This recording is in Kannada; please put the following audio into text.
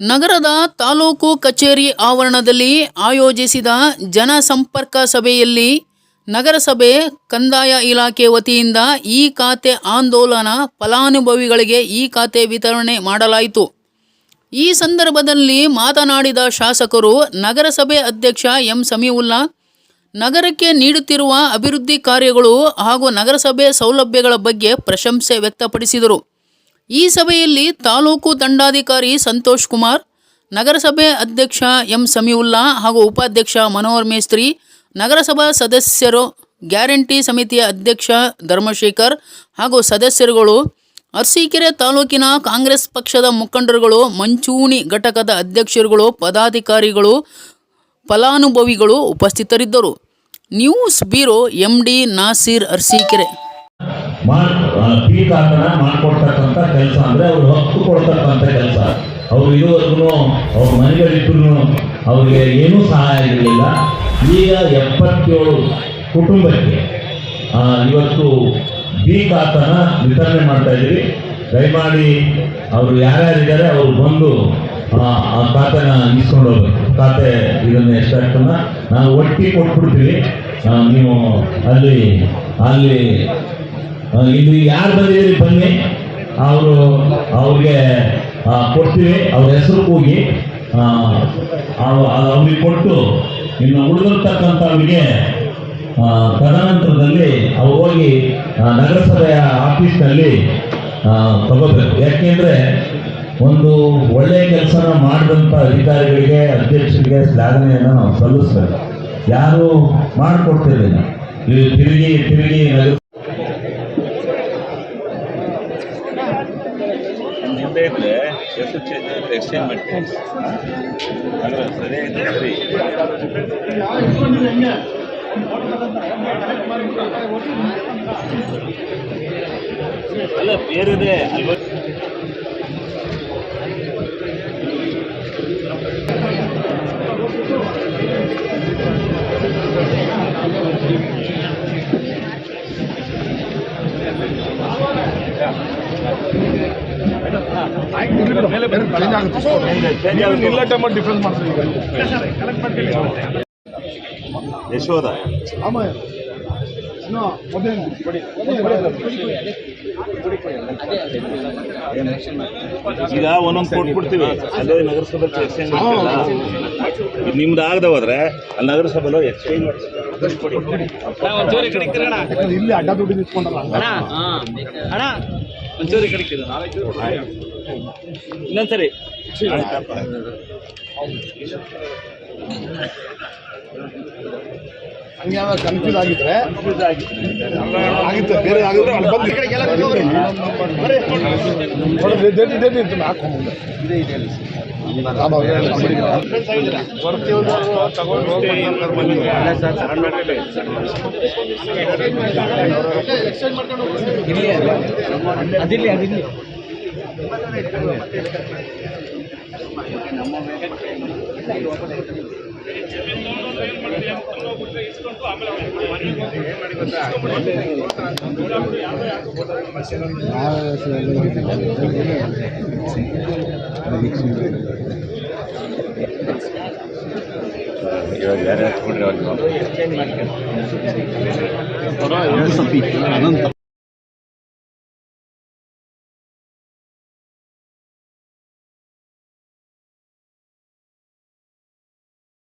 ನಗರದ ತಾಲೂಕು ಕಚೇರಿ ಆವರಣದಲ್ಲಿ ಆಯೋಜಿಸಿದ ಜನಸಂಪರ್ಕ ಸಭೆಯಲ್ಲಿ ನಗರಸಭೆ ಕಂದಾಯ ಇಲಾಖೆ ವತಿಯಿಂದ ಈ ಖಾತೆ ಆಂದೋಲನ ಫಲಾನುಭವಿಗಳಿಗೆ ಈ ಖಾತೆ ವಿತರಣೆ ಮಾಡಲಾಯಿತು. ಈ ಸಂದರ್ಭದಲ್ಲಿ ಮಾತನಾಡಿದ ಶಾಸಕರು, ನಗರಸಭೆ ಅಧ್ಯಕ್ಷ ಎಂ ಸಮೀವುಲ್ಲಾ, ನಗರಕ್ಕೆ ನೀಡುತ್ತಿರುವ ಅಭಿವೃದ್ಧಿ ಕಾರ್ಯಗಳು ಹಾಗೂ ನಗರಸಭೆ ಸೌಲಭ್ಯಗಳ ಬಗ್ಗೆ ಪ್ರಶಂಸೆ ವ್ಯಕ್ತಪಡಿಸಿದರು. ಈ ಸಭೆಯಲ್ಲಿ ತಾಲೂಕು ದಂಡಾಧಿಕಾರಿ ಸಂತೋಷ್ ಕುಮಾರ್, ನಗರಸಭೆ ಅಧ್ಯಕ್ಷ ಎಂ ಸಮೀವುಲ್ಲಾ ಹಾಗೂ ಉಪಾಧ್ಯಕ್ಷ ಮನೋಹರ್ ಮೇಸ್ತ್ರಿ, ನಗರಸಭಾ ಸದಸ್ಯರು, ಗ್ಯಾರಂಟಿ ಸಮಿತಿಯ ಅಧ್ಯಕ್ಷ ಧರ್ಮಶೇಖರ್ ಹಾಗೂ ಸದಸ್ಯರುಗಳು, ಅರಸೀಕೆರೆ ತಾಲೂಕಿನ ಕಾಂಗ್ರೆಸ್ ಪಕ್ಷದ ಮುಖಂಡರುಗಳು, ಮಂಚೂಣಿ ಘಟಕದ ಅಧ್ಯಕ್ಷರುಗಳು, ಪದಾಧಿಕಾರಿಗಳು, ಫಲಾನುಭವಿಗಳು ಉಪಸ್ಥಿತರಿದ್ದರು. News bureau M D Nasir Arsikere. Tea ಕಾಕನ ಮಾಡ್ಕೊಡ್ತಕ್ಕಂಥ ಕೆಲಸ ಅಂದರೆ ಅವ್ರು ಹಕ್ಕು ಕೊಡ್ತಕ್ಕಂಥ ಕೆಲಸ. ಅವ್ರು ಇದುವರೆಗೂ ಅವ್ರ ಮನೆಗಳಿಟ್ಟರು ಅವ್ರಿಗೆ ಏನೂ ಸಹಾಯ ಆಗಿರಲಿಲ್ಲ ಈಗ ಎಪ್ಪತ್ತೇಳು ಕುಟುಂಬಕ್ಕೆ ಇವತ್ತು ಬಿ ಕಾತನ ವಿತರಣೆ ಮಾಡ್ತಾ ಇದ್ದೀವಿ. ದಯಮಾಡಿ ಅವರು ಯಾರ್ಯಾರಿದ್ದಾರೆ ಅವ್ರು ಬಂದು ಆ, ಖಾತೆನ ಇಸ್ಕೊಂಡು ಹೋಗ್ಬೇಕು. ಖಾತೆ ಇದನ್ನು ಎಷ್ಟಾಗ್ತದ ನಾವು ಒಟ್ಟಿಗೆ ಕೊಟ್ಬಿಡ್ತೀವಿ. ನೀವು ಅಲ್ಲಿ ಅಲ್ಲಿ ಇಲ್ಲಿ ಯಾರು ಬಂದಿದ್ದೀರಿ? ಬನ್ನಿ. ಅವರು ಅವ್ರಿಗೆ ಕೊಡ್ತೀವಿ. ಅವ್ರ ಹೆಸರು ಹೋಗಿ ಅವ್ರಿಗೆ ಕೊಟ್ಟು ಇನ್ನು ಉಳಿದಿರ್ತಕ್ಕಂಥವ್ರಿಗೆ ತದನಂತರದಲ್ಲಿ ಅವ್ರು ಹೋಗಿ ನಗರಸಭೆಯ ಆಫೀಸ್ನಲ್ಲಿ ತಗೋಬೇಕು. ಯಾಕೆಂದ್ರೆ ಒಂದು ಒಳ್ಳೆಯ ಕೆಲಸನ ಮಾಡಿದಂಥ ಅಧಿಕಾರಿಗಳಿಗೆ, ಅಧ್ಯಕ್ಷರಿಗೆ ಶ್ಲಾಘನೆಯನ್ನು ನಾವು ಸಲ್ಲಿಸ್ಬೇಕು. ಯಾರು ಮಾಡಿಕೊಡ್ತಿರ್ಲಿಲ್ಲ. ತಿರುಗಿ ತಿರುಗಿ ನಗರ ಮುಂದೆ ಇದ್ರೆ ಎಷ್ಟು ಚೇಂಜ್ ಎಕ್ಸ್ಚೇಂಜ್ ಅಂದ್ರೆ ಸರಿ ಸರಿ. ಅಲ್ಲ ಬೇರೆದೆ ಅಲ್ವ? ಚೇಂಜ್ ಆಗುತ್ತೆ ಇಲ್ಲ ಟೈಮ್ ಡಿಫ್ರೆನ್ಸ್ ಮಾಡ್ತೀವಿ ಯಶೋಧ. ಈಗ ಒಂದೊಂದು ಕೊಟ್ಬಿಡ್ತೀವಿ ಅಲ್ಲೇ ನಗರಸಭೆ ಎಕ್ಸ್ಚೇಂಜ್ ನಿಮ್ದು ಆಗದೆ ಹೋದ್ರೆ ಅಲ್ಲಿ ನಗರಸಭೆಲೋ ಎಕ್ಸ್ಚೇಂಜ್ ಇಲ್ಲಿ ಅಡ್ಡ ದುಡ್ಡು ನಿಂತ್ಕೊಂಡಲ್ಲ ಇನ್ನೊಂದ್ಸರಿ. ಹಂಗೆ ಯಾವಾಗ ಕನ್ಫ್ಯೂಸ್ ಆಗಿದ್ರೆ ಆಗಿತ್ತು ಬೇರೆ ಆಗಿದ್ರೆ ಅಲ್ಲಿ ಬಂದು ಇತ್ತು, ಹೋಗ್ಬಿಡಿ. ಇವಾಗ ಯಾರು ಹಚ್ಕೊಂಡ್ರೆ ಅವ್ರಿಗೆ ಅನಂತ